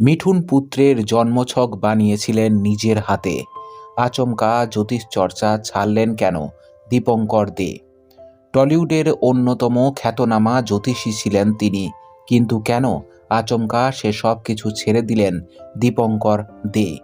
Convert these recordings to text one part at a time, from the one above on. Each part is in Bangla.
মিঠুন পুত্রের জন্মছক বানিয়েছিলেন নিজের হাতে। আচমকা জ্যোতিষ চর্চা ছাড়লেন কেন? দীপঙ্কর দে। টলিউডের অন্যতম খ্যাতনামা জ্যোতিষী ছিলেন তিনি। কিন্তু কেন আচমকা সে সব কিছু ছেড়ে দিলেন দীপঙ্কর দে?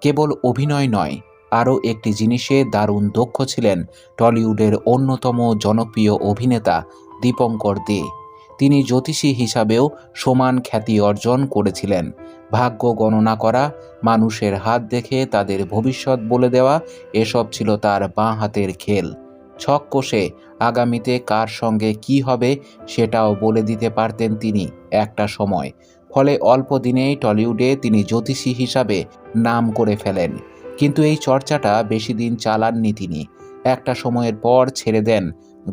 কেবল অভিনয় নয়, আরও একটি জিনিসে দারুণ দক্ষ ছিলেন টলিউডের অন্যতম জনপ্রিয় অভিনেতা দীপঙ্কর দে। তিনি জ্যোতিষী হিসাবেও সমান খ্যাতি অর্জন করেছিলেন। ভাগ্য গণনা করা, মানুষের হাত দেখে তাদের ভবিষ্যৎ বলে দেওয়া, এসব ছিল তার বাঁ হাতের খেল। ছক কষে আগামীতে কার সঙ্গে কি হবে সেটাও বলে দিতে পারতেন তিনি একটা সময়। ফলে অল্প দিনেই টলিউডে তিনি জ্যোতিষী হিসাবে নাম করে ফেলেন। কিন্তু এই চর্চাটা বেশি দিন চালাননি তিনি। একটা সময়ের পর ছেড়ে দেন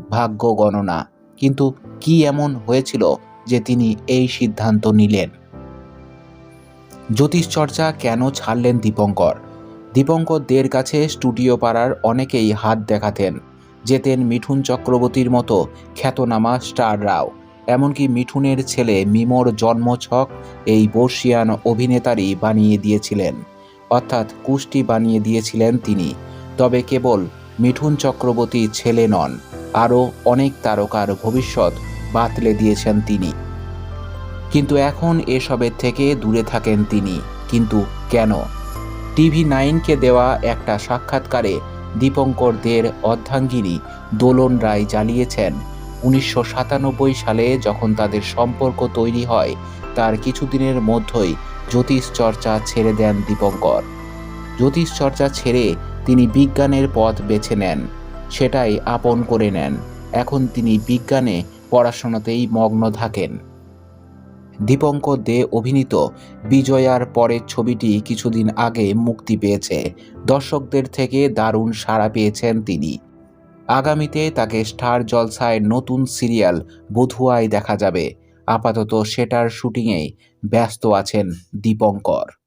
ভাগ্য গণনা। কিন্তু কি এমন হয়েছিল যে তিনি এই সিদ্ধান্ত নিলেন? জ্যোতিষ চর্চা কেন ছাড়লেন দীপঙ্কর? দীপঙ্কর দের কাছে স্টুডিও পাড়ার অনেকেই হাত দেখাতেন। যেতেন মিঠুন চক্রবর্তীর মতো খ্যাতনামা স্টাররাও এমনকি মিঠুনের ছেলে মিমোর জন্মছক এই বর্ষিয়ান অভিনেতারই বানিয়ে দিয়েছিলেন। অর্থাৎ কুষ্টি বানিয়ে দিয়েছিলেন তিনি। তবে কেবল মিঠুন চক্রবর্তী ছেলে নন। আরও অনেক তারকার ভবিষ্যৎ বাতলে দিয়েছেন তিনি। কিন্তু এখন এসবের থেকে দূরে থাকেন তিনি। কিন্তু কেন? টিভি নাইনকে দেওয়া একটা সাক্ষাৎকারে দীপঙ্কর দের অর্ধাঙ্গিনী দোলন রায় জানিয়েছেন, উনিশশো সাতানব্বই সালে যখন তাদের সম্পর্ক তৈরি হয়, তার কিছুদিনের মধ্যেই জ্যোতিষ চর্চা ছেড়ে দেন দীপঙ্কর। জ্যোতিষ চর্চা ছেড়ে তিনি বিজ্ঞানের পথ বেছে নেন। সেটাই আপন করে নেন। এখন তিনি বিজ্ঞানে পড়াশোনাতেই মগ্ন থাকেন। দীপঙ্কর দে অভিনীত বিজয়ার পরের ছবিটি কিছুদিন আগে মুক্তি পেয়েছে। দর্শকদের থেকে দারুণ সাড়া পেয়েছেন তিনি। আগামীতে তাকে স্টার জলসায় নতুন সিরিয়াল বধুয়ায় দেখা যাবে। আপাতত সেটার শুটিংয়েই ব্যস্ত আছেন দীপঙ্কর।